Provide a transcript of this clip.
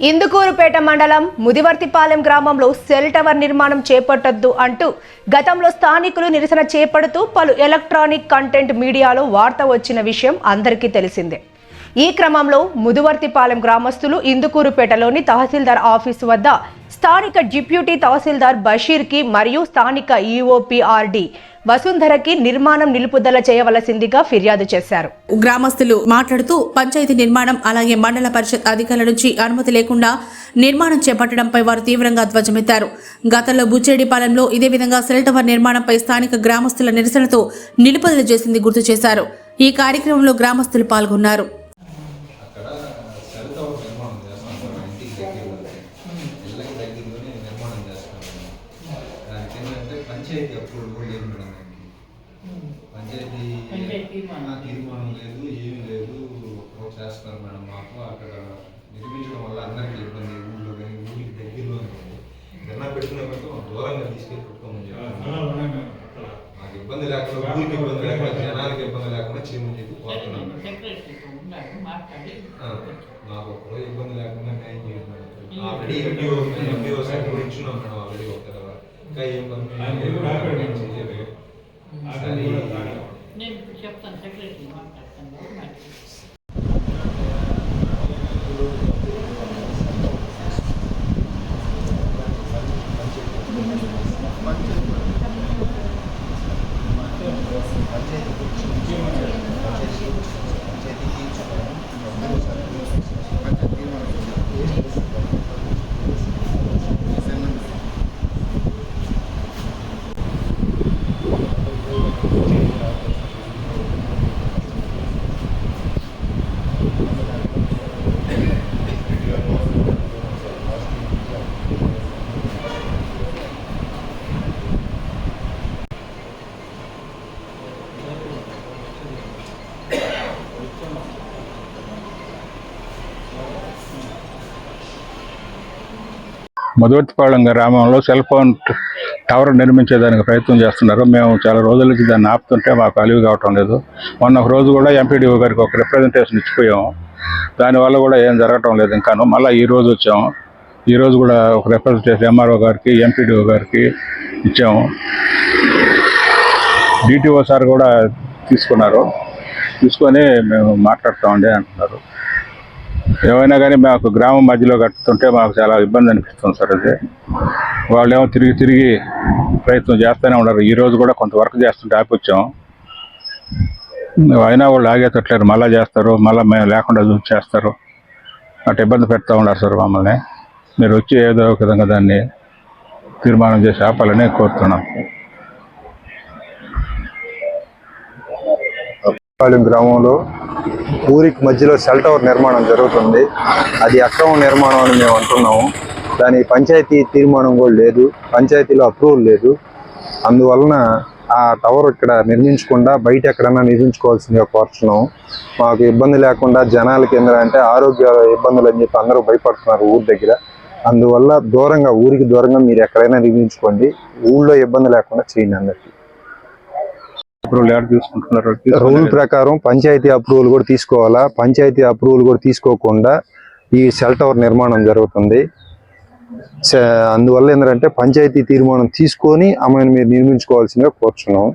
ఇందుకూరుపేట మండలం ముదివర్తిపాలెం గ్రామంలో cell tower నిర్మాణం చేపట్టొద్దు అంటూ గతంలో స్థానికులు నిరసన చేపడుతూ పలు ఎలక్ట్రానిక్ కంటెంట్ మీడియాలో వార్త వచ్చిన విషయం అందరికీ తెలిసిందే. ఈ క్రమంలో ముదువర్తిపాలెం గ్రామస్తులు ఇందుకూరుపేటలోని తహసీల్దార్ ఆఫీసు వద్ద స్థానిక డిప్యూటీ తహసీల్దార్ బషీర్కి మరియు స్థానిక ఈఓపిఆర్డి వసుంధరకి నిర్మాణం నిలుపుదల చేయవలసిందిగా ఫిర్యాదు చేశారు. గ్రామస్తులు మాట్లాడుతూ పంచాయతీ నిర్మాణం అలాగే మండల పరిషత్ అధికారుల నుంచి అనుమతి లేకుండా నిర్మాణం చేపట్టడంపై వారు తీవ్రంగా ధ్వజమెత్తారు. గతంలో బుచ్చేడిపాలెంలో ఇదే విధంగా సెల్ టవర్ నిర్మాణంపై స్థానిక గ్రామస్తుల నిరసనతో నిలుపుదల చేసింది గుర్తు చేశారు. ఈ కార్యక్రమంలో గ్రామస్తులు పాల్గొన్నారు అక్కడ సెల్ టవర్ నిర్మాణం చేస్తాం సార్ మా ఇంటికి దగ్గరలో ఇళ్ళకి దగ్గరలోనే నిర్మాణం చేస్తాం దానికి ఏంటంటే పంచాయతీ అప్రూవల్ కూడా లేదు మేడం దానికి. పంచాయతీ తీర్మానం. లేదు ఏమీ లేదు అప్రూవ్ చేస్తారు మేడం మాకు. అక్కడ నిర్మించడం వల్ల అందరికీ ఇబ్బంది ఊళ్ళో కానీ ఊరికి దగ్గరలో ఏదన్నా పెట్టుకునే కొంచెం దూరంగా తీసుకెళ్ళి పెట్టుకోమని మాకు ఇబ్బంది లేకుండా ఊరికి ఇబ్బంది లేకుండా జనాలకి ఇబ్బంది లేకుండా చేయమని చెప్పి కోరుతున్నాం. మాకు ఒక్కరో ఇబ్బంది లేకుండా న్యాయం చేయండి madam. Already MDO MDO site కూడా ఇచ్చున్నాం మేడం ఆల్రెడీ ఒక తడవ. ఇంకా ఏం పర్మిషన్ చేయలేదు సరే నేను చెప్తాను సెక్రటరీ మాట్లాడతాను మాట్లాడతాను మధువర్తిపాళెం గ్రామంలో సెల్ ఫోన్ టవర్ నిర్మించేదానికి ప్రయత్నం చేస్తున్నారు. మేము చాలా రోజుల నుంచి దాన్ని ఆపుతుంటే మాకు అలివి కావటం లేదు. మొన్న ఒక రోజు కూడా ఎంపీడీఓ గారికి ఒక రిప్రజెంటేషన్ ఇచ్చిపోయాము దానివల్ల కూడా ఏం జరగటం లేదు ఇంకాను. మళ్ళీ ఈ రోజు వచ్చాము ఈరోజు కూడా ఒక రిప్రజెంటేషన్ ఎంఆర్ఓ గారికి ఎంపీడీఓ గారికి ఇచ్చాము డిటిఓ సార్ కూడా తీసుకున్నారు. తీసుకొని మేము మాట్లాడతామండి అంటున్నారు. ఏమైనా కానీ మాకు గ్రామం మధ్యలో కట్టుతుంటే మాకు చాలా ఇబ్బంది అనిపిస్తుంది సార్ అది. వాళ్ళు ఏమో తిరిగి తిరిగి ప్రయత్నం చేస్తూనే ఉన్నారు. ఈరోజు కూడా కొంత వర్క్ చేస్తుంటే ఆపొచ్చాం. అయినా వాళ్ళు ఆగేటట్లేరు. మళ్ళా చేస్తారు. మళ్ళీ మేము లేకుండా చూసి చేస్తారు. అటు ఇబ్బంది పెడతా ఉన్నారు సార్ మమ్మల్ని. మీరు వచ్చి ఏదో ఒక విధంగా దాన్ని తీర్మానం చేసి ఆపాలని కోరుతున్నాం. పాలెం గ్రామంలో ఊరికి మధ్యలో సెల్ టవర్ నిర్మాణం జరుగుతుంది. అది అక్రమ నిర్మాణం అని మేము అంటున్నాము. దాని పంచాయతీ తీర్మానం కూడా లేదు. పంచాయతీలో అప్రూవల్ లేదు. అందువలన ఆ టవర్ ఇక్కడ నిర్మించకుండా బయట ఎక్కడైనా నిర్మించుకోవాల్సిందిగా కోరుతున్నాం మాకు ఇబ్బంది లేకుండా జనాలకి ఏంటంటే ఆరోగ్య ఇబ్బందులు అని చెప్పి అందరూ భయపడుతున్నారు ఊరి దగ్గర. అందువల్ల దూరంగా ఊరికి దూరంగా మీరు ఎక్కడైనా నిర్మించుకోండి. ఊళ్ళో ఇబ్బంది లేకుండా చేయండి అందరికీ. అప్రూవల్ ఎవరు తీసుకుంటున్నారు? రూల్ ప్రకారం పంచాయతీ అప్రూవల్ కూడా తీసుకోవాలా? పంచాయతీ అప్రూవల్ కూడా తీసుకోకుండా ఈ సెల్ టవర్ నిర్మాణం జరుగుతుంది. అందువల్ల ఏంటంటే పంచాయతీ తీర్మానం తీసుకొని ఆమెను మీరు నిర్మించుకోవాల్సిందిగా కోరుచున్నాం.